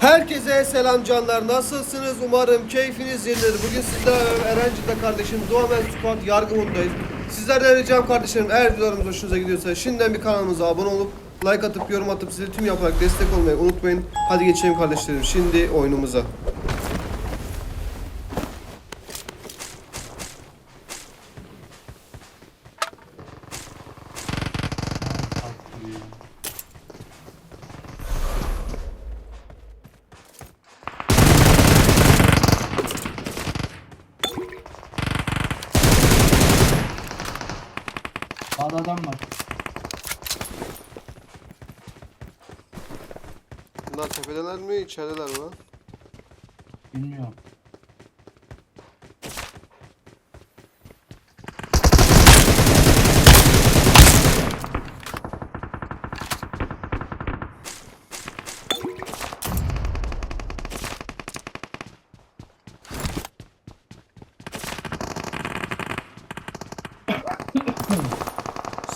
Herkese selam canlar. Nasılsınız? Umarım keyfiniz yerindedir. Bugün sizlerle Erencil'de kardeşim Duamen Squad yargı modundayız. Sizlerden ricam kardeşlerim eğer videolarımız hoşunuza gidiyorsa şimdiden bir kanalımıza abone olup like atıp yorum atıp sizi tüm yaparak destek olmayı unutmayın. Hadi geçelim kardeşlerim şimdi oyunumuza. Sağda adam var. Bunlar tepedeler mi içerideler mi lan? Bilmiyorum.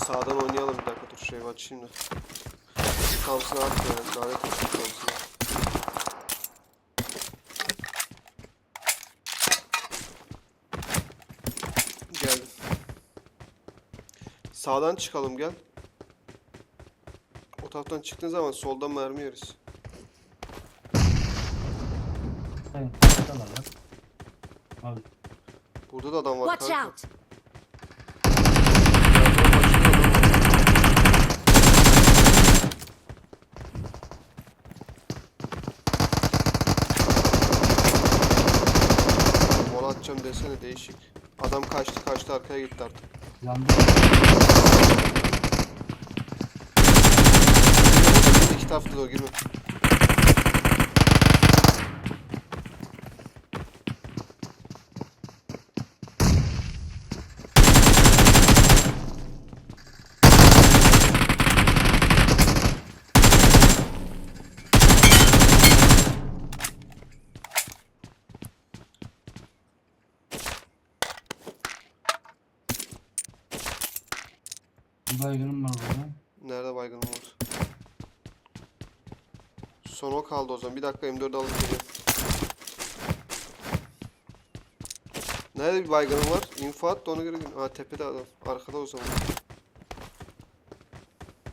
Sağdan oynayalım bir dakika dur şey açayım da. Thompson'a atmıyorum. Lanet olsun Sağdan çıkalım gel. O taraftan çıktığın zaman soldan mermi yeriz. Abi. Burada da adam var Watch kanka. out! Mola atacağım desene değişik. Adam kaçtı kaçtı arkaya gitti artık. Yandı. İki tarafta da o girme. Bir baygınım var burada. Nerede baygınım var? Son o kaldı o zaman. Bir dakika M4 alıp geliyorum. Nerede bir baygınım var? İnfo at da ona göre... Ha tepede adam. Arkada o zaman.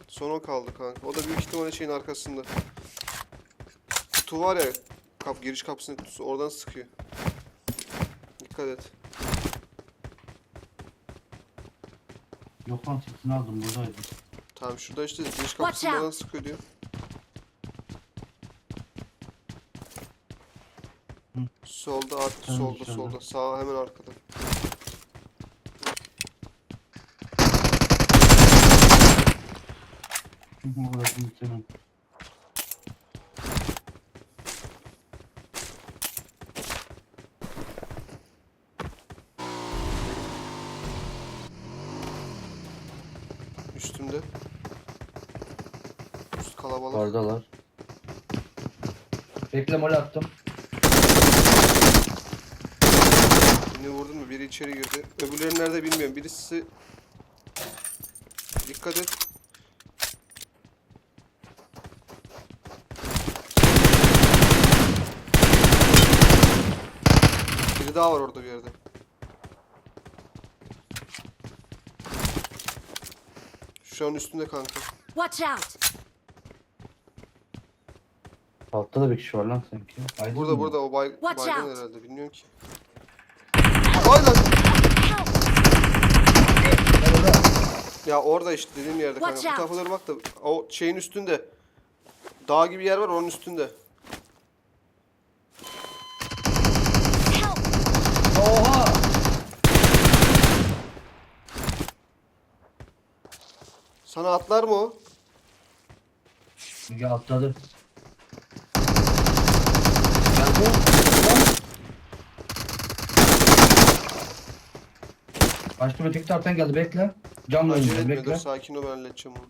Son o kaldı kanka. O da büyük ihtimalle şeyin arkasında. Kutu var ya. Kap, giriş kapısının kutusu. Oradan sıkıyor. Dikkat et. Yok lan sesini aldım buradaydı. Tamam şurada işte giriş kapısından sıkıyor diyor. Solda at, Tamam, solda dışarıda. solda. Sağ hemen arkada. Üstümde. Üst kalabalık. Oradalar. Bekle mol attım. Birini vurdun mu? Biri içeri girdi. Öbürleri nerede bilmiyorum. Birisi... Dikkat et. Biri daha var orada bir yerde. Şu an üstünde kanka. Watch out! Altta da bir kişi var lan sanki. Aydın Burada mı? burada o bay Watch baygın out. herhalde bilmiyorum ki. Vay lan! Ya orada işte dediğim yerde kanka. Bu doğru bak da o şeyin üstünde. Dağ gibi yer var onun üstünde. Oha! Sana atlar mı o? Müge atladı. Başka öteki taraftan geldi bekle. Canla Acele oynayacağım bekle. sakin ol ben halledeceğim onu.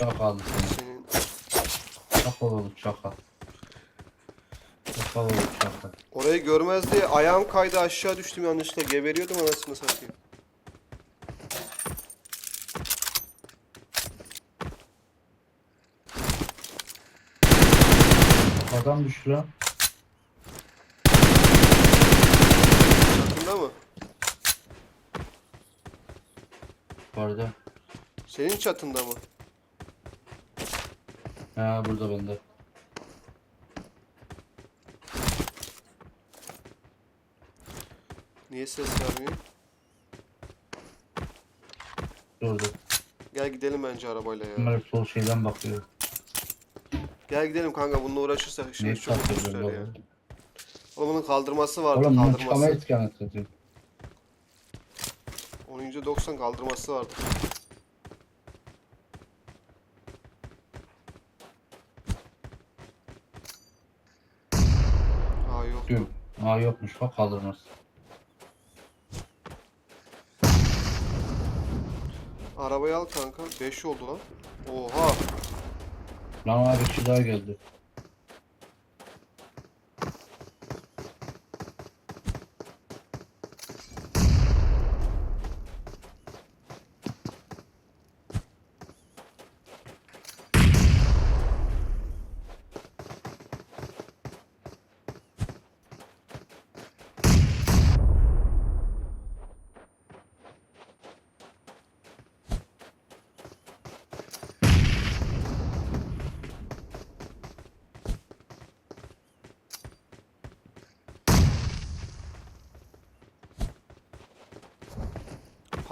Çok aldı. Senin Çakal olup çakal. Çakal olup çakal. orayı görmez diye ayağım kaydı aşağı düştüm yanlışlıkla geberiyordum anasını satayım. Adam düştü lan. Vardı. Senin çatında mı? Ha burada bende. Niye ses vermiyor? Durdu. Gel gidelim bence arabayla ya. Bunlar hep sol şeyden bakıyor. Gel gidelim kanka bununla uğraşırsak işimiz çok sürer ya. baba? Oğlum bunun kaldırması vardı Oğlum bunu kaldırması. çıkamayız ki anasını satayım. Onun %90 kaldırması vardı. Aa yok. Yok. Aa yokmuş bak kaldırmaz. Arabayı al kanka. 5 oldu lan. Oha. Lan abi bir kişi daha geldi.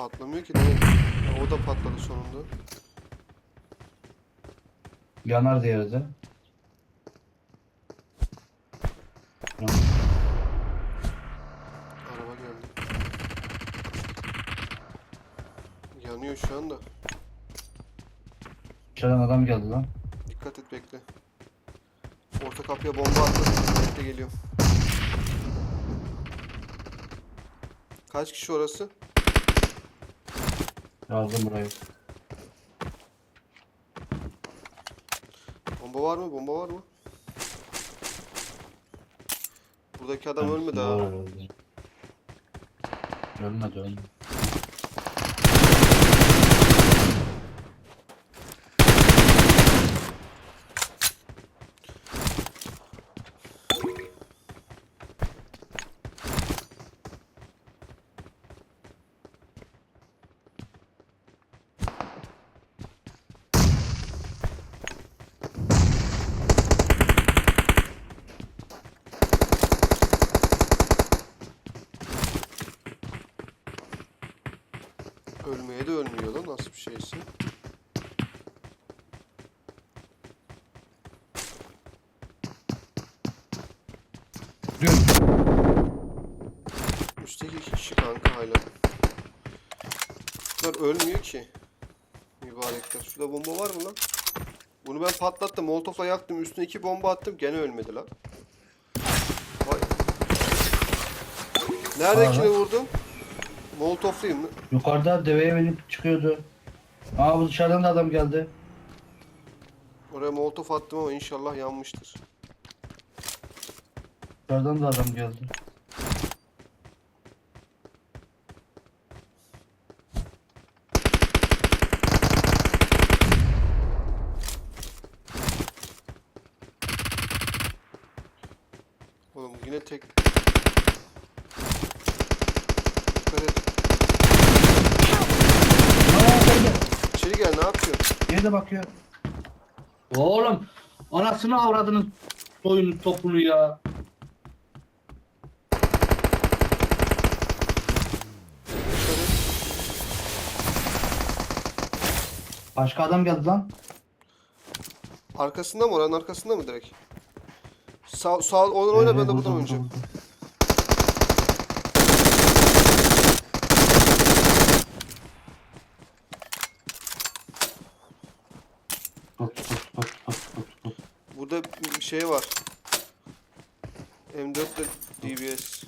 Patlamıyor ki? Ha, O da patladı sonunda. Yanar diğeri de. Araba geldi. Yanıyor şu anda. İçeriden adam geldi lan. Dikkat et bekle. Orta kapıya bomba attım. Bekle geliyorum. Kaç kişi orası? Yazdım burayı. Bomba var mı? Bomba var mı? Buradaki adam ölmedi ha. Ölmedi ölmedi. Ölmeye de ölmüyor lan nasıl bir şeyse. Dün. Üstteki iki kişi kanka hala. Bunlar ölmüyor ki. Mübarekler. Şurada bomba var mı lan? Bunu ben patlattım. Molotofla yaktım. Üstüne iki bomba attım. Gene ölmedi lan. Vay. Neredekini Aa. vurdum? Molotofluyum. Yukarıda deveye binip çıkıyordu. Aa bu dışarıdan da adam geldi. Oraya molotof attım ama inşallah yanmıştır. Dışarıdan da adam geldi. Oğlum yine tek... Dikkat et. Aa geldi. İçeri gel ne de bakıyor. Oğlum anasını avradının soyunu topunu ya. Başka adam geldi lan. Arkasında mı oranın arkasında mı direkt? Sağ, sağ oradan oyna ben de buradan oynayacağım. Şey var. M4 ile DBS.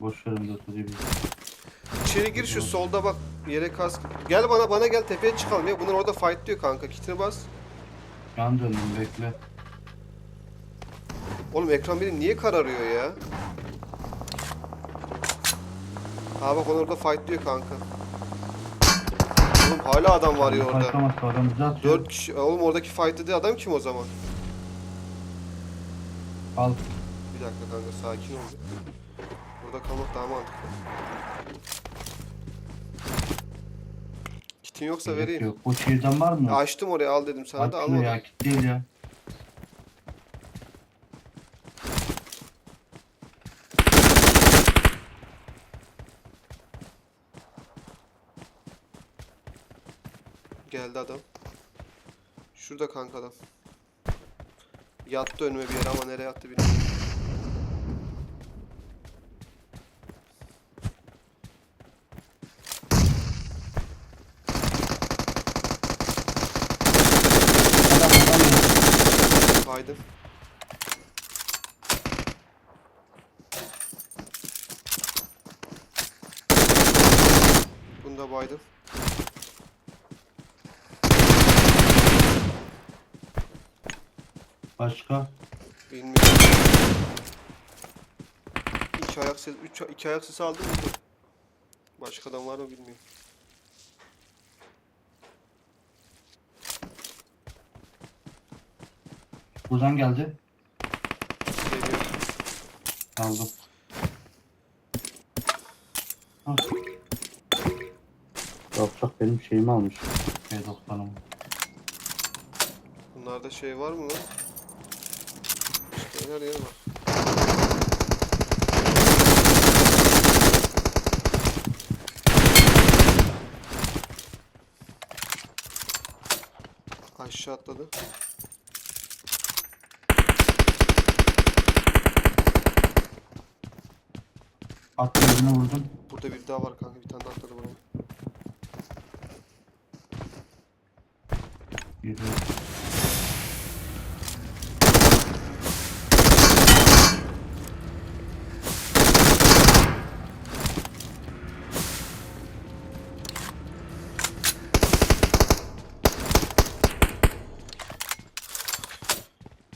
Boş verin de tutayım. İçeri gir şu solda bak yere kask. Gel bana bana gel tepeye çıkalım ya. Bunlar orada fight diyor kanka. Kitine bas. Yan döndüm bekle. Oğlum ekran benim niye kararıyor ya? Ha bak onlar orada fight diyor kanka. Oğlum hala adam var ya orada. Adam bize. Dört kişi. Oğlum oradaki fight'ta diye adam kim o zaman? Al. Bir dakika kanka sakin ol. Burada kalmak daha mantıklı. Kitin yoksa vereyim. Yok. Bu şehirden var mı? Açtım oraya al dedim sana da Açmıyor ya. Kit değil ya. Geldi adam. Şurada kanka adam. Yattı önüme bir yere ama nereye yattı bilmiyorum. Adam adam ya. Baydım. Bunu da baydım. Başka? Bilmiyorum. İki ayak sesi, üç, iki ayak sesi aldım mı? Başka adam var mı bilmiyorum. Buradan geldi. Geliyor. Aldım. Ah. Yavşak benim şeyimi almış. B90'ım. Bunlarda şey var mı lan? Her yer var. Aşağı atladı. At yerine vurdum. Burada bir daha var kanka. Bir tane daha atladı buraya. Yürü.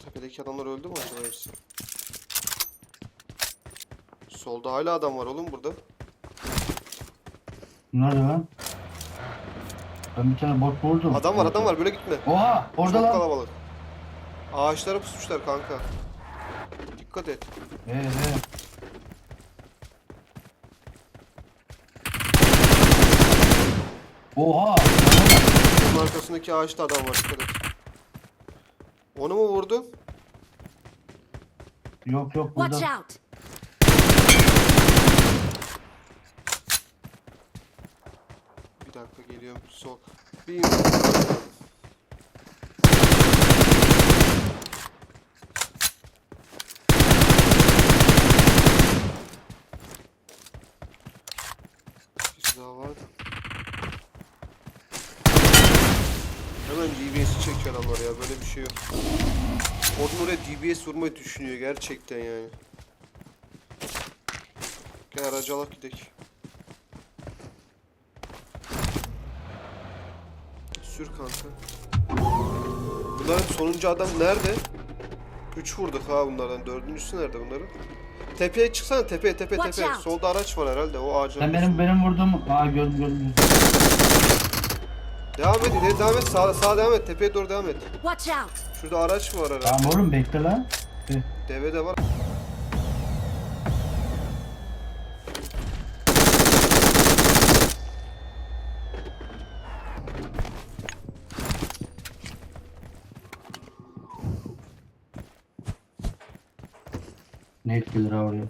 Tepedeki adamlar öldü mü acaba hepsi? Solda hala adam var oğlum burada. Nerede lan? Ben bir tane bot vurdum. Adam var adam var böyle gitme. Oha! Orada Çok lan. kalabalık. Ağaçlara pusmuşlar kanka. Dikkat et. Ee, ee. Oha! Bunun arkasındaki ağaçta adam var dikkat et. Onu mu vurdu? Yok yok Watch burada. out! Bir dakika geliyorum. Sol. Bir daha var. Hemen DBS'i çekiyor adamlar ya böyle bir şey yok. Oradan oraya DBS vurmayı düşünüyor gerçekten yani. Gel aracı alıp gidelim. Sür kanka. Bunların sonuncu adam nerede? 3 vurduk ha bunlardan. Dördüncüsü nerede bunların? Tepeye çıksana tepeye tepe tepe. out. Solda araç var herhalde o ağacın. Sen benim benim vurduğum... Aa gördüm gördüm. Devam et ileri devam et sağa, sağa devam et tepeye doğru devam et. Watch out! Şurada araç mı var herhalde? Tamam oğlum bekle lan. Be- Deve de var. Ne etkileri ha oraya?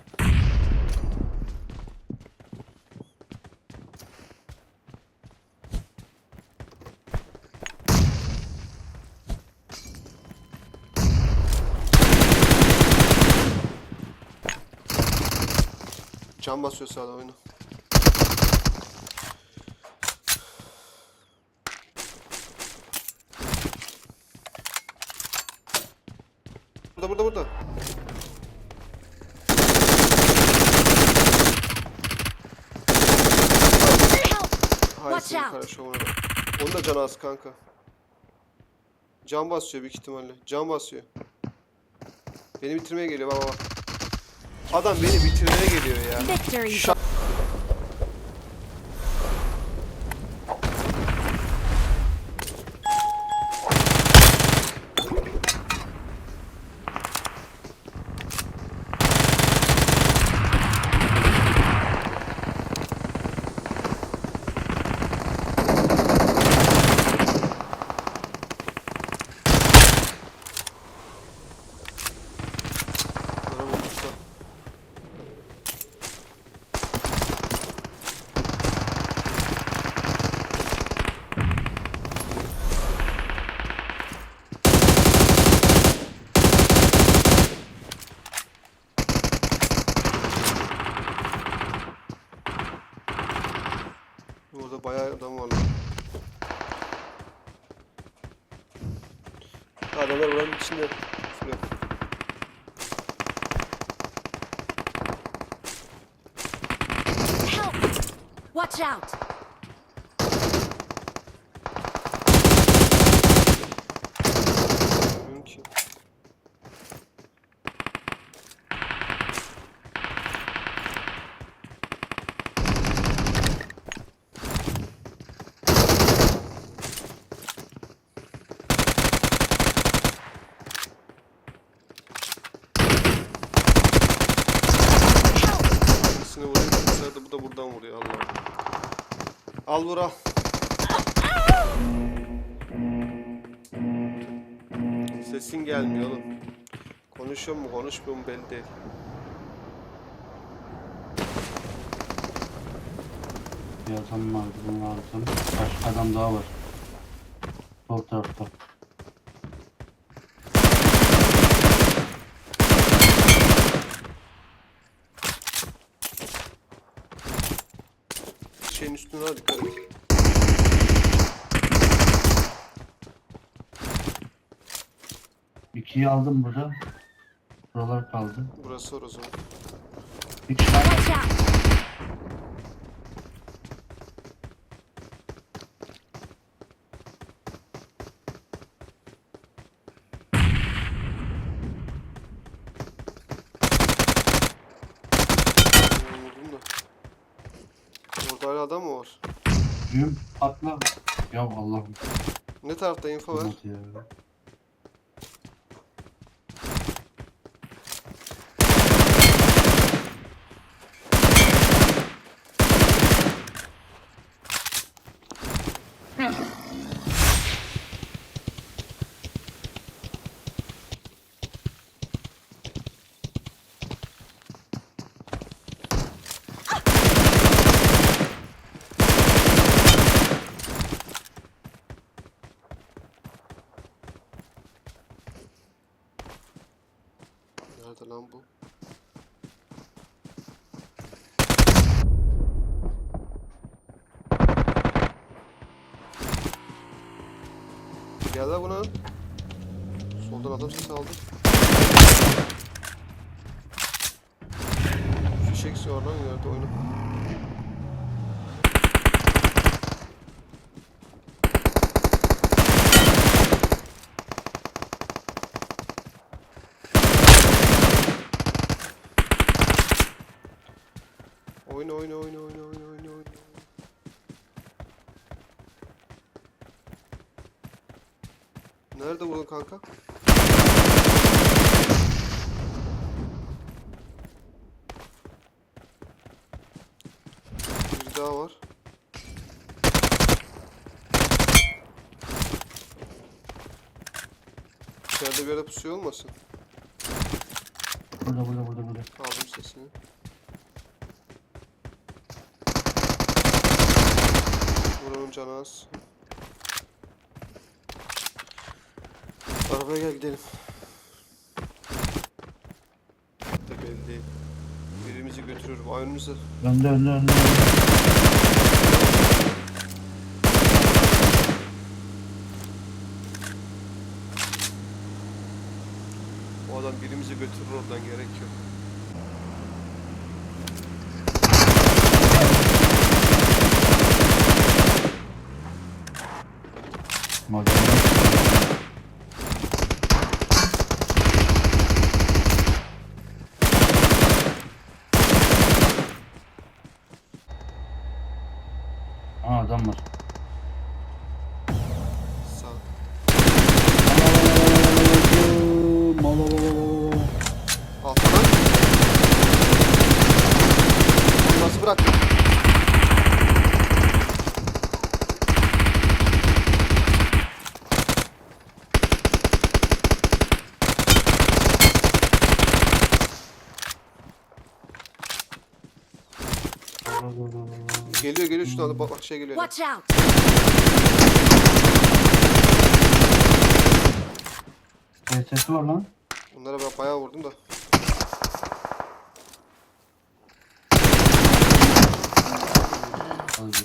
Can basıyor sağda oyunu. Burada burada burada. Help! Hay Watch senin şovuna bak. Onun da canı az kanka. Can basıyor büyük ihtimalle. Can basıyor. Beni bitirmeye geliyor baba bak. Adam beni bitirmeye geliyor ya. Victory! Şa- Orada bayağı adam var lan. Adamlar buranın içinde. Şuraya. Help! Watch out! Bilmiyorum ki. Help! Birisini vuruyor. Bu sefer de bu da buradan vuruyor. Allah. Al vur al. Sesin gelmiyor oğlum. Konuşuyor mu konuşmuyor mu belli değil. Bir adam vardı bunu aldım. Başka adam daha var. Sol tarafta. Şeyin üstüne hadi dikkat et. İkiyi aldım burada. Buralar kaldı. Burası var o zaman. Bir kişi var. Watch out! Ben vurdum da. Orada hala adam mı var? Düğüm patla. Ya Allah'ım. Ne tarafta info ver? Ya. Nerede lan bu? Gel lan buna. Soldan adam sesi aldı. Fişek sonradan gördü oyunu. Oyna oyna oyna oyna oyna oyna oyna. Nerede vurdun kanka? Bir daha var. İçeride bir yere pusuyor olmasın? Burada burada burada burada. Aldım sesini. Buranın canı az. Arabaya gel gidelim. De belli değil. Birimizi götürür. Önümüzde. Önde önde önde. önde. O adam birimizi götürür oradan gerek yok. Maganda. Aa adam var. Sağ. Altına. Nasıl bıraktın? Geliyor geliyor şuna da bak bak şey geliyor. Watch out! Sesi var lan. Bunlara ben bayağı vurdum da.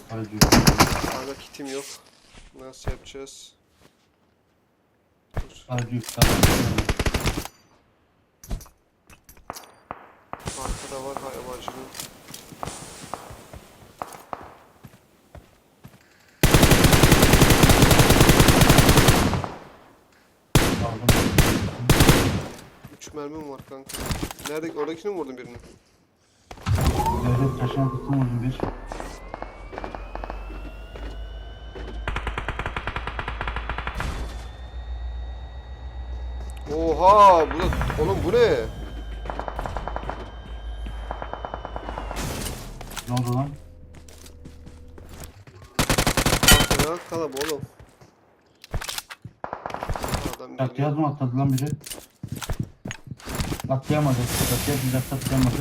Hadi diyor. Kanka kitim yok. Nasıl yapacağız? Dur. Yukarı yukarı. Arkada var hayvancının. Aldım. Üç mermim var kanka. Nerede? Oradakini mi vurdun birini? Devlet taşına tuttum uzun bir. Oha! Bu da... Oğlum bu ne? Ne oldu lan? Ne kalab oğlum? Adam Çatıya mı atladı lan biri? Atlayamadı. Çatıya bir atlayamadı.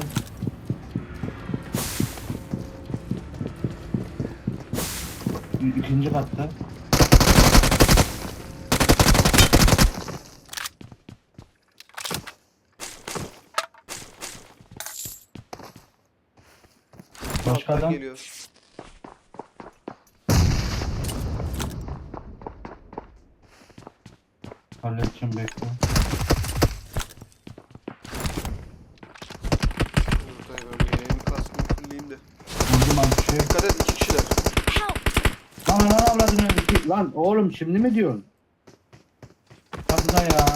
İkinci katta. Başka alttan adam? geliyor. Halledeceğim bekle. Dur dayı ben bir yayın kaskını fulleyeyim de. Vurdum abi bir şey. Dikkat et iki kişiler. Help! Lan lan avradını. iki- Lan oğlum şimdi mi diyorsun? Kapıda ya.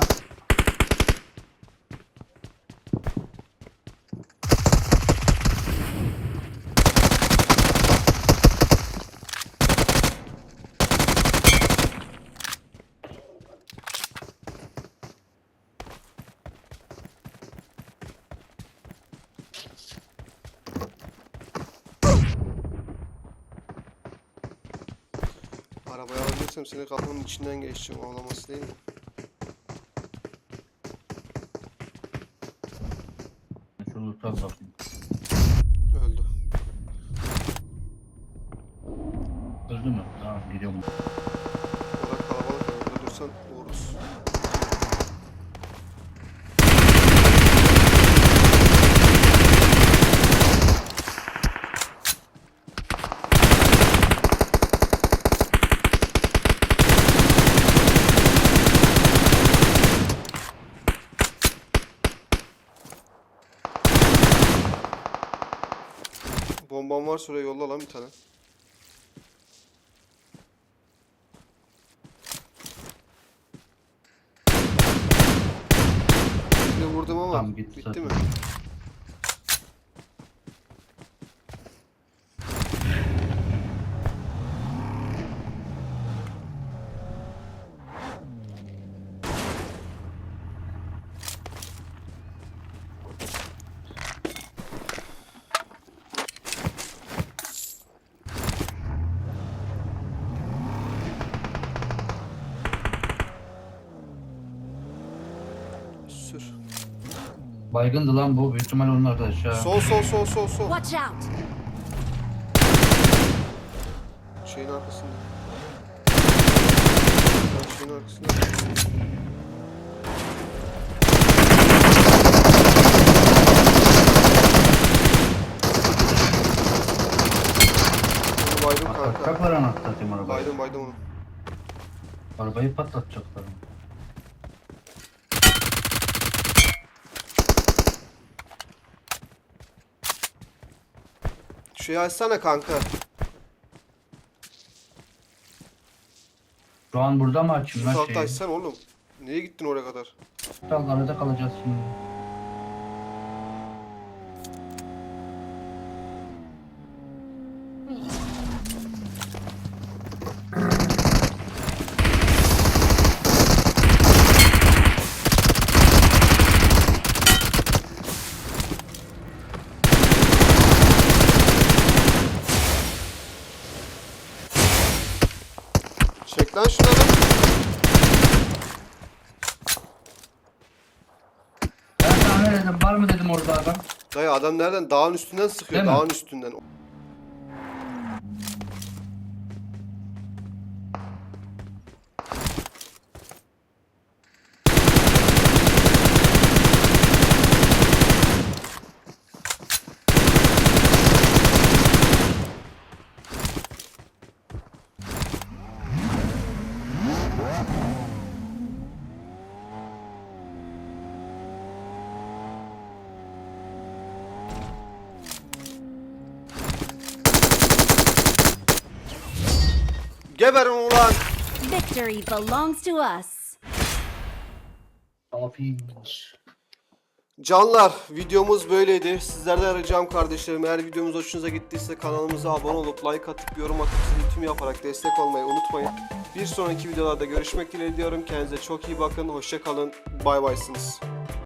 Arabaya alabilirsem seni kapının içinden geçeceğim. Ağlaması değil mi? Şunu tutalım bakayım. Öldü. Öldü mü? Tamam gidiyorum. Orada kalabalık var. Orada dursan vururuz. Bombam var oraya yolla lan bir tane. Birini vurdum ama gitti bitti zaten. mi? Sür. Baygındı lan bu. Büyük ihtimal onun arkadaşı ha. Sol sol sol sol sol. Watch out! Şeyin arkasında. Ben şeyin arkasında. Onu baydım kanka. Patlatacaklar anahtar satayım arabayı. Baydım baydım onu. Arabayı patlatacaklar. Şeyi açsana kanka. Şu an burada mı açayım Şu lan şeyi? açsana oğlum. Niye gittin oraya kadar? Dallarda kalacağız şimdi. Çek lan şunları. Ben sana ne dedim? Var mı dedim orada adam? Dayı adam nereden? Dağın üstünden sıkıyor. Değil mi? Dağın üstünden. Ulan. Victory belongs to us. Canlar videomuz böyleydi. Sizlerden ricam kardeşlerim eğer videomuz hoşunuza gittiyse kanalımıza abone olup like atıp yorum atıp zil tüm yaparak destek olmayı unutmayın. Bir sonraki videolarda görüşmek dileğiyle diyorum. Kendinize çok iyi bakın. Hoşça kalın. Bay baysınız.